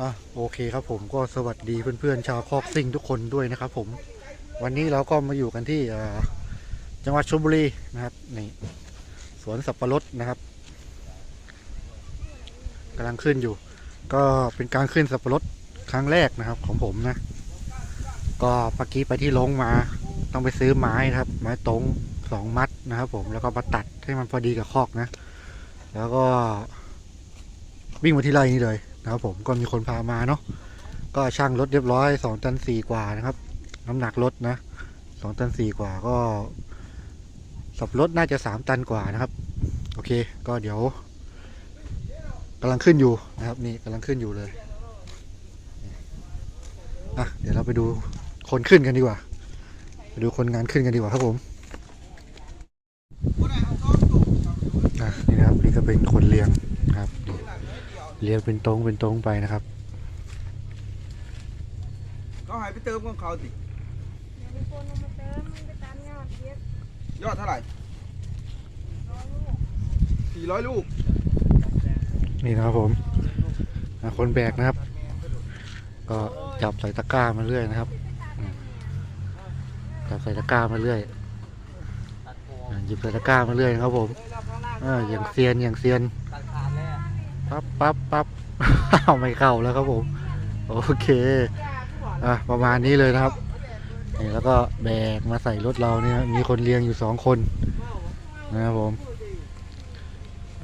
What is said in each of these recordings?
อะโอเคครับผมก็สวัสดีเพื่อนๆชาวคอกซิ่งทุกคนด้วยนะครับผม วันนี้เราก็มาอยู่กันที่จังหวัดชลบุรีนะครับนี่สวนสับปะรดนะครับกำลังขึ้นอยู่ ก็เป็นการขึ้นสับปะรดครั้งแรกนะครับของผมนะ ก็เมื่อกี้ไปที่ลงมา ต้องไปซื้อไม้นะครับ ไม้ตรงสองมัดนะครับ ผมแล้วก็มาตัดให้มันพอดีกับคอกนะ แล้วก็วิ่งมาที่ไร่นี้เลย นะครับผมก็มีคนพามาเนาะก็ช่างรถเรียบร้อยสองตันสี่กว่านะครับ น้ำหนักรถนะสองตันสี่กว่าก็สับรถน่าจะสามตันกว่านะครับ โอเค ก็เดี๋ยวกำลังขึ้นอยู่นะครับ นี่กำลังขึ้นอยู่เลยอะเดี๋ยวเราไปดูคนขึ้นกันดีกว่าไปดูคนงานขึ้นกันดีกว่าครับผมอะนี่นะครับนี่ก็เป็นคนเลี้ยง เรียงเป็นตรงเป็นตรงไปนะครับ เขาหายไปเติมของเขาสิเดี๋ยวมีคนเอามาเติมมันไปตามยอดเย็บยอดเท่าไหร่ร้อยลูกสี่ร้อยลูกนี่นะครับผมอะคนแบกนะครับ ก็จับใส่ตะกร้ามาเรื่อยนะครับอืมจับใส่ตะกร้ามาเรื่อยอะหยิบใส่ตะกร้ามาเรื่อยนะครับผมเอออย่างเซียนอย่างเซียน ปั๊บปั๊บปั๊บเอาไม่เข้าแล้วครับผม โอเค อะ ประมาณนี้เลยนะครับนี่แล้วก็แบกมาใส่รถเราเนี่ย มีคนเลี้ยงอยู่สองคน นะครับผม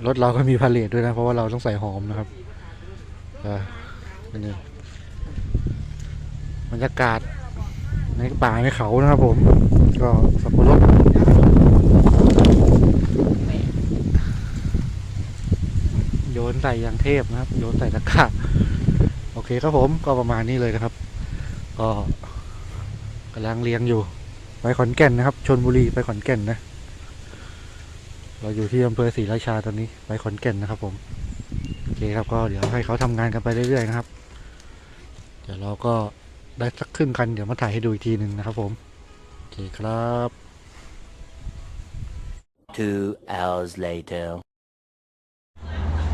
รถเราก็มีพาเลทด้วยนะ เพราะว่าเราต้องใส่หอมนะครับ อ่านี่บรรยากาศในป่าในเขานะครับผม ก็สับปะรดโยนใส่อย่างเทพนะครับ โยนใส่ตะกร้าโอเคครับผมก็ประมาณนี้เลยนะครับ ก็กำลังเลี้ยงอยู่ ไปขอนแก่นนะครับชนบุรีไปขอนแก่นนะ เราอยู่ที่อำเภอศรีราชาตอนนี้ไปขอนแก่นนะครับผมโอเคครับก็เดี๋ยวให้เขาทำงานกันไปเรื่อยๆนะครับ เดี๋ยวเราก็ได้สักครึ่งคันเดี๋ยวมาถ่ายให้ดูอีกทีหนึ่งนะครับ ผมโอเคครับ Two hours later.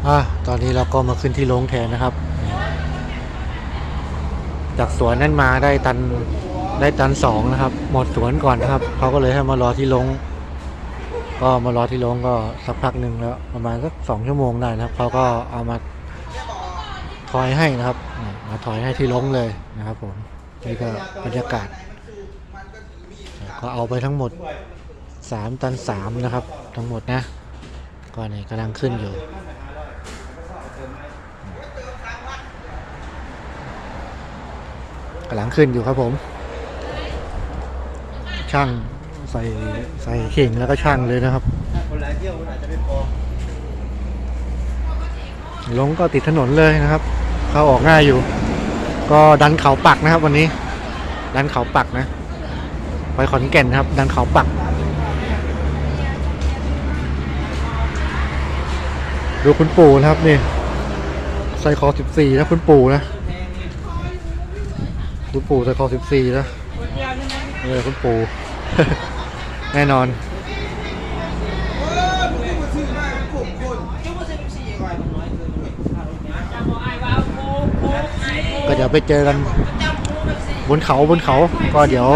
อะตอนนี้เราก็มาขึ้นที่โรงแทนนะครับ จากสวนนั่นมาได้ตันได้ตันสองนะครับ หมดสวนก่อนนะครับเขาก็เลยให้มารอที่โรงก็มารอที่โรงก็สักพักหนึ่งแล้วประมาณสักสองชั่วโมงได้นะครับเขาก็เอามาถอยให้นะครับ มาถอยให้ที่โรงเลยนะครับผมนี่ก็บรรยากาศ ก็เอาไปทั้งหมดสามตันสามนะครับ ทั้งหมดนะก็เนี่กำลังขึ้นอยู่ กำลังขึ้นอยู่ครับผม ช่างใส่ใส่เข่งแล้วก็ช่างเลยนะครับคนหลายเที่ยวอาจจะไม่พอลงก็ติดถนนเลยนะครับ เข้าออกง่ายอยู่ ก็ดันเขาปักนะครับ วันนี้ ดันเขาปักนะ ไปขอนแก่นนะครับ ดันเขาปัก ดูคุณปู่นะครับนี่ใส่คอสิบสี่นะคุณปู่นะ คุณปู่ใส่คอสิบสี่นะเออคุณปู่แน่นอนก็เดี๋ยวไปเจอกันบนเขาบนเขาก็เดี๋ยว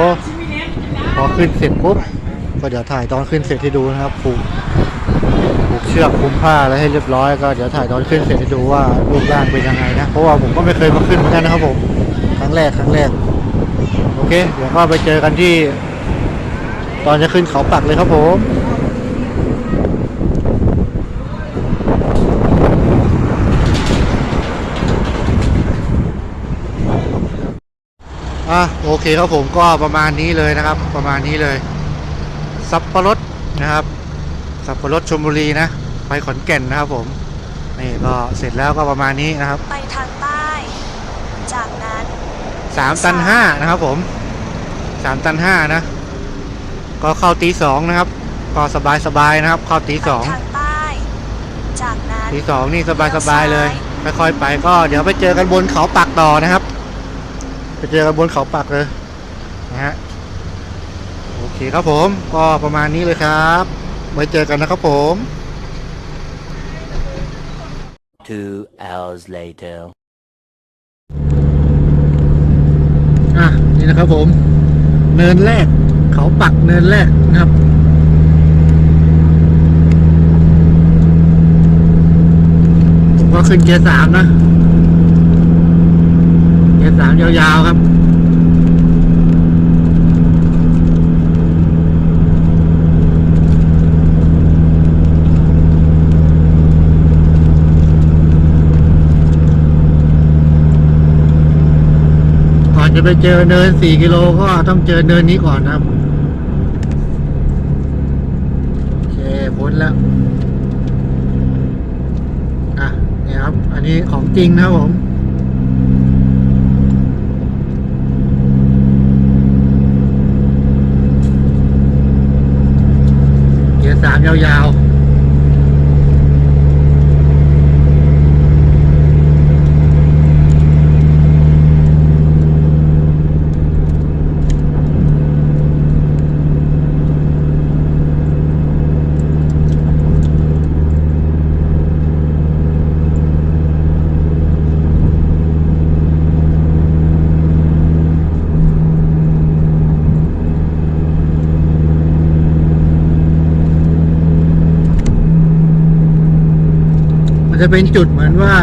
พอขึ้นเสร็จปุ๊บก็เดี๋ยวถ่ายตอนขึ้นเสร็จให้ดูนะครับผูกผูกเชือกคุมผ้าแล้วให้เรียบร้อยก็เดี๋ยวถ่ายตอนขึ้นเสร็จให้ดูว่ารูปร่างเป็นยังไงนะเพราะว่าผมก็ไม่เคยมาขึ้นเหมือนกันนะครับผม รั้งแรกครั้งแรก โอเค เดี๋ยวก็ไปเจอกันที่ ตอนจะขึ้นเขาปักเลยครับผมอะโอเคครับผมก็ประมาณนี้เลยนะครับ ประมาณนี้เลย สับปะรดนะครับ สับปะรดชลบุรีนะ ไปขอนแก่นนะครับผม นี่ก็เสร็จแล้วก็ประมาณนี้นะครับ ไปทางใต้ จากนั้น สามตันห้านะครับผมสามตันห้านะ ก็เข้าตีสองนะครับ ก็สบายสบายๆนะครับ เข้าตีไปสองทางใต้จากนั้นตีสองนี่สบายสบายๆเลยค่อยๆไปก็เดี๋ยวไปเจอกันบนเขาปักต่อนะครับ ไปเจอกันบนเขาปักเลยนะฮะโอเคครับผมก็ประมาณนี้เลยครับไว้เจอกันนะครับผม Two hours later. นะครับผม เนินแรก เขาปักเนินแรกนะครับผมก็ขึ้นเกียร์สามนะ เกียร์สามยาวๆครับ จะไปเจอเนินสี่กิโลก็ต้องเจอเนินนี้ก่อนครับ โอเคพ้นแล้ว อะเนี่ยครับ อันนี้ของจริงนะครับผมเกียร์สามยาวๆ มันจะเป็นจุดเหมือนว่า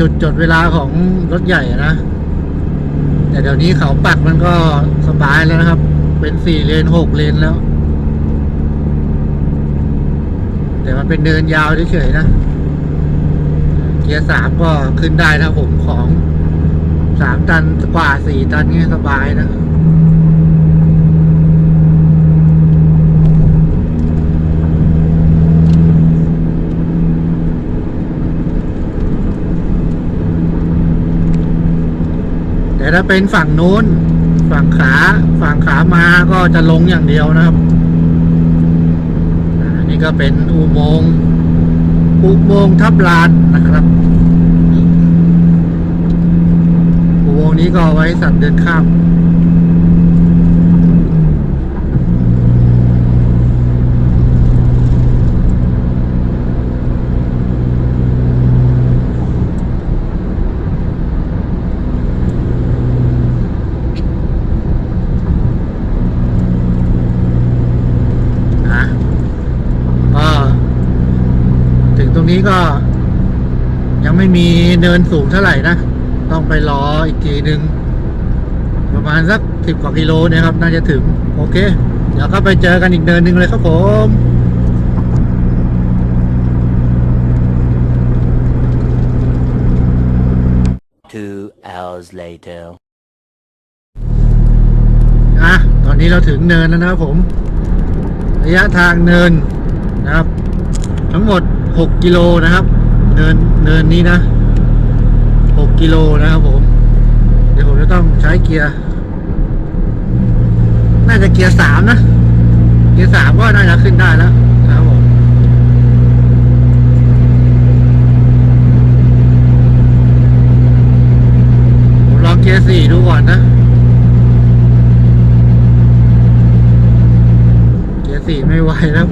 จุดจดเวลาของรถใหญ่นะ แต่เดี๋ยวนี้เขาปักมันก็สบายแล้วนะครับ เป็นสี่เลนหกเลนแล้ว แต่มันเป็นเดินยาวเฉยๆนะเกียร์สามก็ขึ้นได้นะผมของสามตันกว่าสี่ตันนี่สบายนะ แต่ถ้าเป็นฝั่งนู้น ฝั่งขาฝั่งขามาก็จะลงอย่างเดียวนะครับอันนี้ก็เป็นอุโมงค์อุโมงค์ทับลานนะครับอุโมงค์นี้ก็ไว้สัตว์เดินข้าม นะก็ถึงตรงนี้ก็ยังไม่มี เนินสูงเท่าไหร่นะ ต้องไปรออีกทีหนึ่งประมาณสักสิบกว่ากิโลเนี่ยครับ น่าจะถึง โอเค เดี๋ยวก็ไปเจอกันอีกเนินหนึ่งเลยครับผม Two hours later. อะ ตอนนี้เราถึงเนินแล้วนะครับผม ระยะทางเนินนะครับ ทั้งหมด 6 กิโลนะครับ เนินเนินนี้นะ 6กิโลนะครับผม เดี๋ยวผมจะต้องใช้เกียร์ น่าจะเกียร์สามนะ เกียร์สามก็น่าจะขึ้นได้แล้วนะครับผมผมลองเกียร์สี่ดูก่อนนะ เกียร์สี่ไม่ไหวแล้ว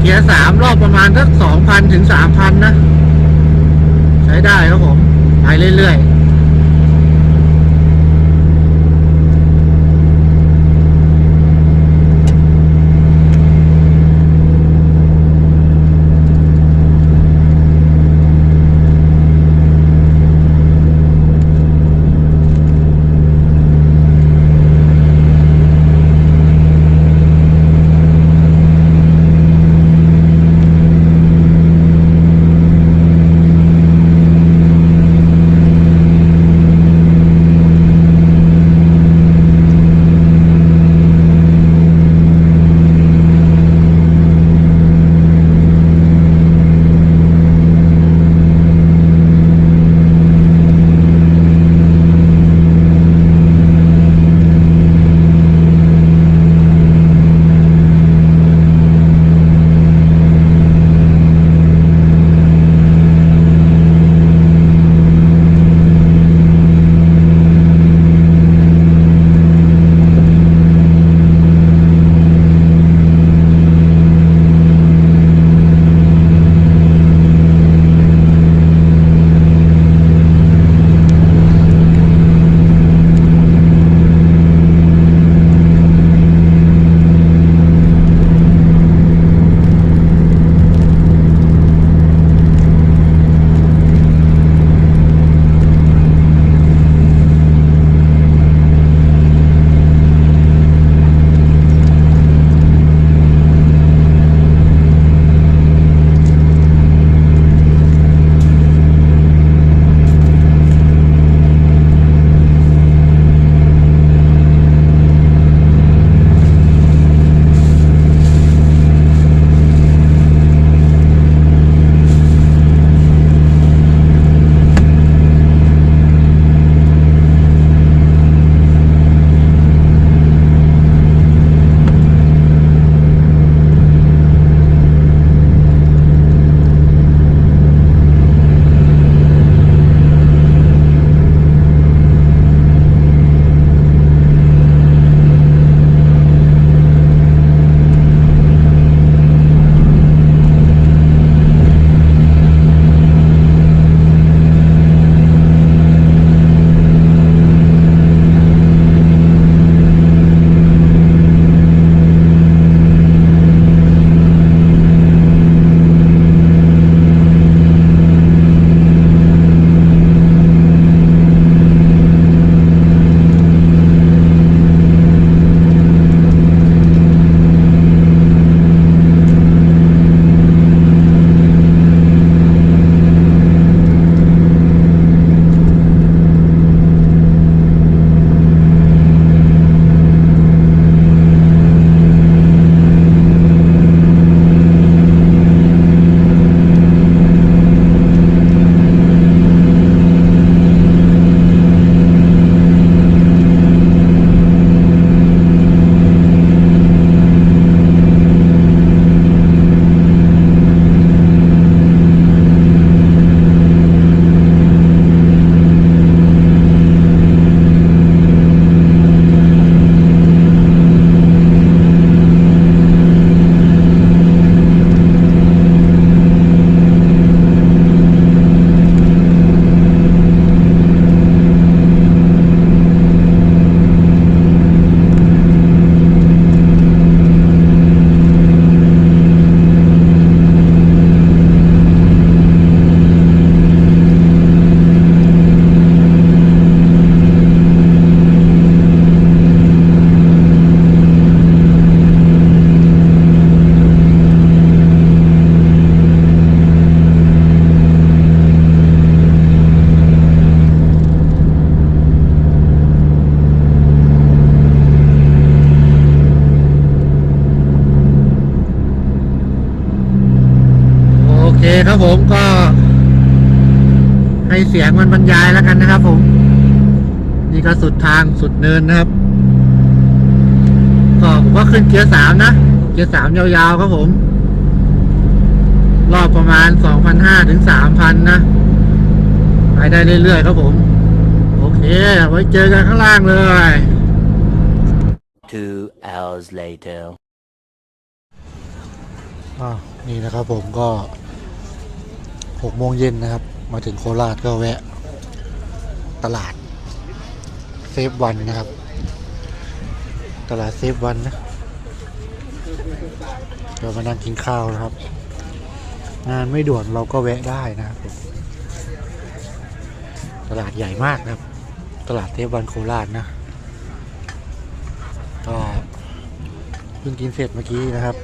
เกียร์สามรอบประมาณสักสองพันถึงสามพันนะ ใช้ได้ครับผม ไปเรื่อยๆ คครับผมก็ให้เสียงมันบรรยายแล้วกันนะครับผม นี่ก็สุดทางสุดเนินนะครับ ก็ผมก็ขึ้นเกียร์สามนะ เกียร์สามยาวๆครับผม รอบประมาณสองพันห้าถึงสามพันนะ ไปได้เรื่อยๆครับผม โอเค ไว้เจอกันข้างล่างเลย Two hours later. อ่านี่นะครับผมก็ หกโมงเย็นนะครับ มาถึงโคราชก็แวะ ตลาด เซฟวันนะครับ ตลาดเซฟวันนะเดี๋ยวมานั่งกินข้าวนะครับ งานไม่ด่วนเราก็แวะได้นะครับตลาดใหญ่มากนะครับ ตลาดเซฟวันโคราชนะก็เพิ่งกินเสร็จเมื่อกี้นะครับ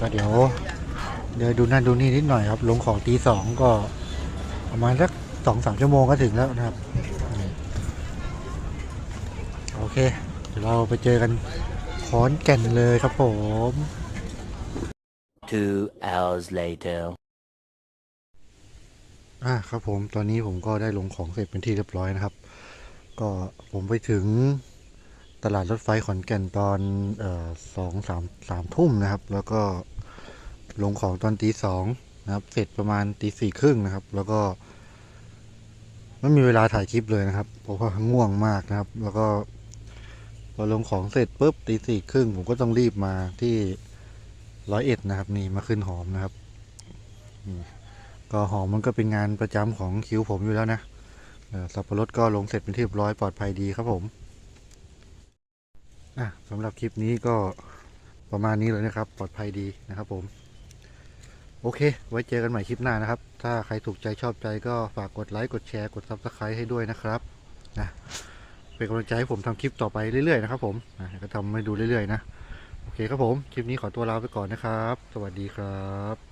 ก็เดี๋ยว เดินดูนั่นดูนี่นิดหน่อยครับ ลงของตีสองก็ประมาณสักสองสามชั่วโมงก็ถึงแล้วนะครับนี่โอเค เดี๋ยวเราไปเจอกันขอนแก่นเลยครับผม Two hours later. อ่าครับผมตอนนี้ผมก็ได้ลงของเสร็จเป็นที่เรียบร้อยนะครับ ก็ผมไปถึงตลาดรถไฟขอนแก่นตอนเอ่อสองสามสามทุ่มนะครับ แล้วก็ ลงของตอนตีสองนะครับ เสร็จประมาณตีสี่ครึ่งนะครับ แล้วก็ ไม่มีเวลาถ่ายคลิปเลยนะครับ เพราะว่าง่วงมากนะครับ แล้วก็พอลงของเสร็จปุ๊บตีสี่ครึ่งผมก็ต้องรีบมาที่ร้อยเอ็ดนะครับ นี่มาขึ้นหอมนะครับนี่ก็หอมมันก็เป็นงานประจำของคิวผมอยู่แล้วนะสับปะรดก็ลงเสร็จเป็นที่เรียบร้อยปลอดภัยดีครับผมอะสำหรับคลิปนี้ก็ประมาณนี้เลยนะครับ ปลอดภัยดีนะครับผม โอเค ไว้เจอกันใหม่คลิปหน้านะครับ ถ้าใครถูกใจชอบใจก็ฝากกดไลค์ กดแชร์ กดซับสไครต์ให้ด้วยนะครับนะเป็นกำลังใจให้ผมทำคลิปต่อไปเรื่อยๆนะครับผมนะก็ทำให้ดูเรื่อยๆนะ โอเคครับผม คลิปนี้ขอตัวลาไปก่อนนะครับ สวัสดีครับ